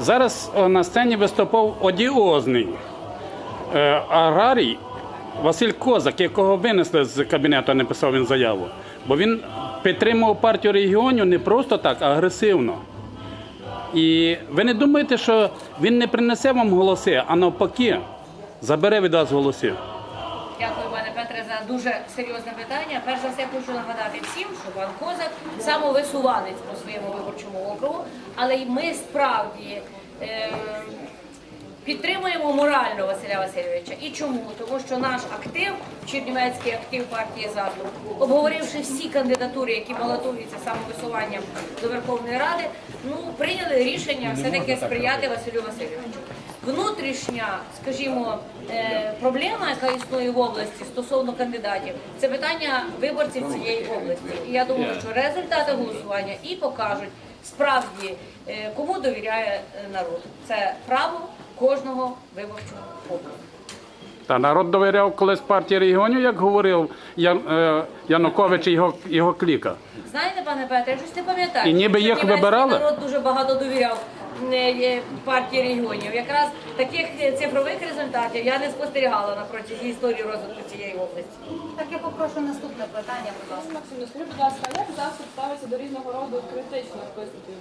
Зараз на сцені виступав одіозний е, аграрій Василь Козак, якого винесли з кабінету, не писав він заяву. Бо він підтримував партію регіонів не просто так, а агресивно. І ви не думаєте, що він не принесе вам голоси, а навпаки, забере від вас голоси. Дякую, пане Петре, за дуже серйозне питання. Перш за все, хочу нагадати всім, що пан Козак самовисуванець по своєму виборчому округу, але й ми справді е, підтримуємо морально Василя Васильовича. І чому? Тому що наш актив, Чернівецький актив партії «Задум», обговоривши всі кандидатури, які балотуються самовисуванням до Верховної Ради, ну прийняли рішення все-таки сприяти Василю Васильовичу. Внутрішня, скажімо, е, проблема, яка існує в області стосовно кандидатів, це питання виборців цієї області. І я думаю, що результати голосування і покажуть справді, е, кому довіряє е, народ. Це право кожного виборчого округу. Та народ довіряв колись партії регіонів, як говорив Ян, е, Янукович і його, його кліка. Знаєте, пане Петре, я щось не пам'ятаю. І ніби їх вибирали? народ дуже багато довіряв партії регіонів. Якраз таких е, цифрових результатів я не спостерігала на протязі історії розвитку цієї області. Так, я попрошу наступне питання, будь ласка. Максим, скажіть, будь ласка, як засіб ставиться до різного роду критичних виступів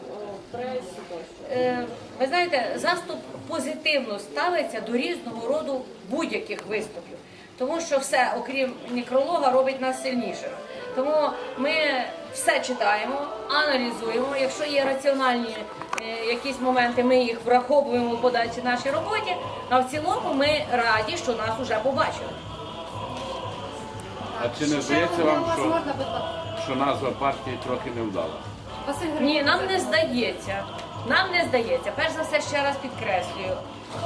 пресі тощо? Е, Ви знаєте, заступ позитивно ставиться до різного роду будь-яких виступів, тому що все, окрім некролога, робить нас сильнішими. Тому ми все читаємо, аналізуємо. Якщо є раціональні е, якісь моменти, ми їх враховуємо в подальшій нашій роботі. А в цілому ми раді, що нас вже побачили. А чи не здається вам, що, що назва партії трохи не вдала? Ні, нам не здається. Нам не здається. Перш за все, ще раз підкреслюю.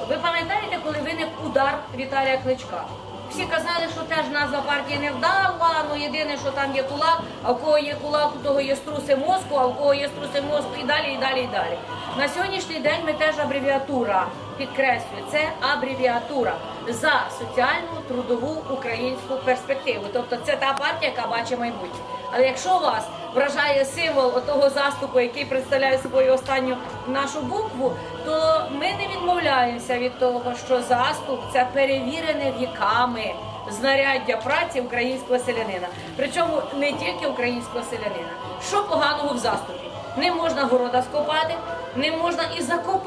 Ви пам'ятаєте, коли виник удар Віталія Кличка? Всі казали, що теж назва партії не вдала, ну єдине, що там є кулак, а в кого є кулак, у того є струси мозку, а в кого є струси мозку і далі, і далі, і далі. На сьогоднішній день ми теж абревіатура. Підкреслюю, це абревіатура за соціальну трудову українську перспективу. Тобто це та партія, яка бачить майбутнє. Але якщо вас вражає символ того заступу, який представляє собою останню нашу букву, то ми не відмовляємося від того, що заступ це перевірене віками знаряддя праці українського селянина. Причому не тільки українського селянина. Що поганого в заступі? Не можна города скопати, не можна і закопати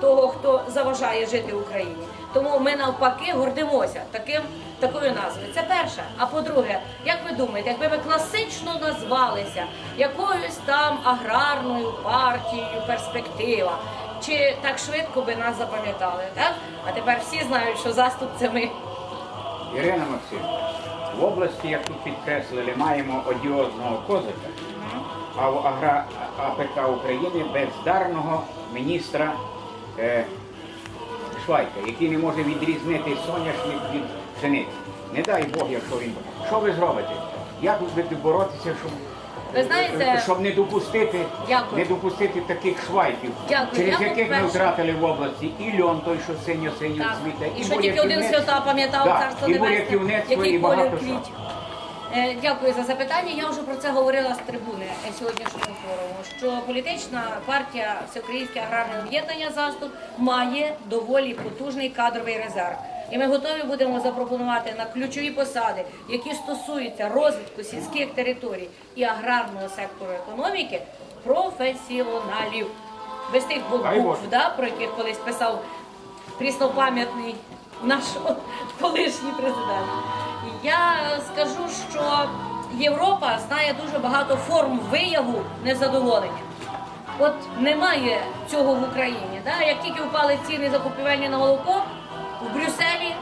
того, хто заважає жити в Україні. Тому ми навпаки гордимося таким такою назвою. Це перше. А по-друге, як ви думаєте, якби ми класично назвалися якоюсь там аграрною партією перспектива, чи так швидко би нас запам'ятали? Так? А тепер всі знають, що заступ це ми. Ірина Максимівна, в області, як тут підкреслили, маємо одіозного козака, а в Агра... АПК України бездарного міністра. Швайка, який не може відрізнити соняшник від пшениці. Не дай Бог, якщо він. Що ви зробите? Як ви будете боротися, щоб, Ви знаєте- щоб не допустити, Дякую. не допустити таких швайків, Дякую. через Я, яких ми втратили в області і льон той, що синьо-синьо Так. цвіте, І що тільки один свята пам'ятав Да, царство небесне, який і колір багато що. Е, Дякую за запитання. Я вже про це говорила з трибуни сьогоднішнього форуму. Що політична партія Всеукраїнське аграрне об'єднання заступ має доволі потужний кадровий резерв. І ми готові будемо запропонувати на ключові посади, які стосуються розвитку сільських територій і аграрного сектору економіки, професіоналів. Без тих букв, да, про яких колись писав пріснопам'ятний наш колишній президент. Я скажу, що Європа знає дуже багато форм вияву незадоволення. От немає цього в Україні. Да? Як тільки впали ціни закупівельні на молоко, в Брюсселі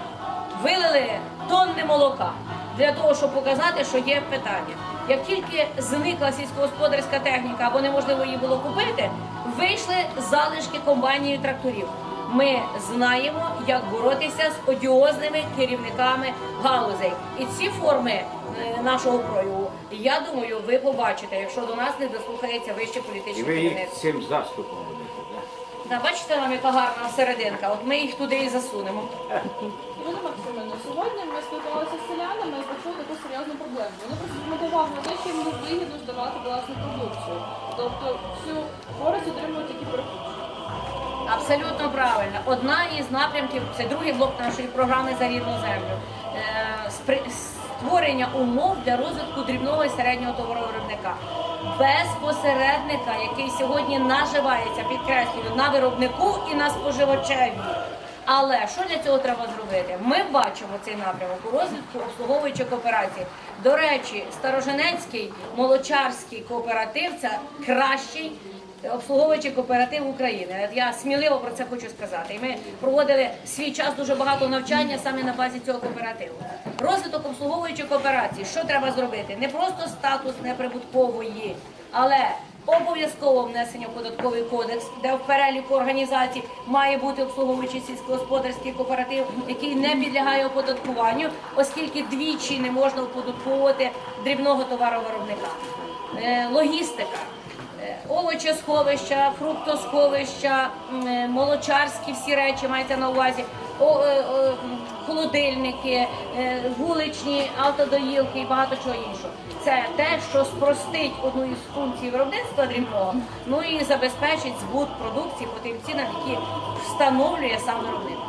вилили тонни молока для того, щоб показати, що є питання. Як тільки зникла сільськогосподарська техніка або неможливо її було купити, вийшли залишки комбайнів і тракторів. Ми знаємо, як боротися з одіозними керівниками галузей. І ці форми е, нашого прояву, я думаю, ви побачите, якщо до нас не дослухається вище І політичне ви їх керівництво. цим заступом будете. Да? Да, бачите нам, яка гарна серединка. От ми їх туди і засунемо. Ірина Максимовна, сьогодні ми спілкувалися з селянами і почули таку серйозну проблему. Вони просто змотивували на те, що їм не вигідно здавати власну продукцію. Тобто всю користь отримують тільки перекупщики. Абсолютно правильно. Одна із напрямків це другий блок нашої програми за рідну землю. Е, Створення умов для розвитку дрібного і середнього товаровиробника. Без посередника, який сьогодні наживається, підкреслюю, на виробнику і на споживачеві. Але що для цього треба зробити? Ми бачимо цей напрямок у розвитку обслуговуючих кооперацій. До речі, Староженецький молочарський кооператив це кращий обслуговуючий кооператив України. Я сміливо про це хочу сказати. І ми проводили свій час дуже багато навчання саме на базі цього кооперативу. Розвиток обслуговуючих кооперацій. Що треба зробити? Не просто статус неприбуткової, але обов'язково внесення в податковий кодекс, де в переліку організацій має бути обслуговуючий сільськогосподарський кооператив, який не підлягає оподаткуванню, оскільки двічі не можна оподатковувати дрібного товаровиробника. Е, Логістика. Овочесховища, фруктосховища, е, молочарські всі речі мається на увазі, е, е, холодильники, вуличні автодоїлки і багато чого іншого. Це те, що спростить одну із функцій виробництва дрібного, ну і забезпечить збут продукції по тим цінам, які встановлює сам виробник.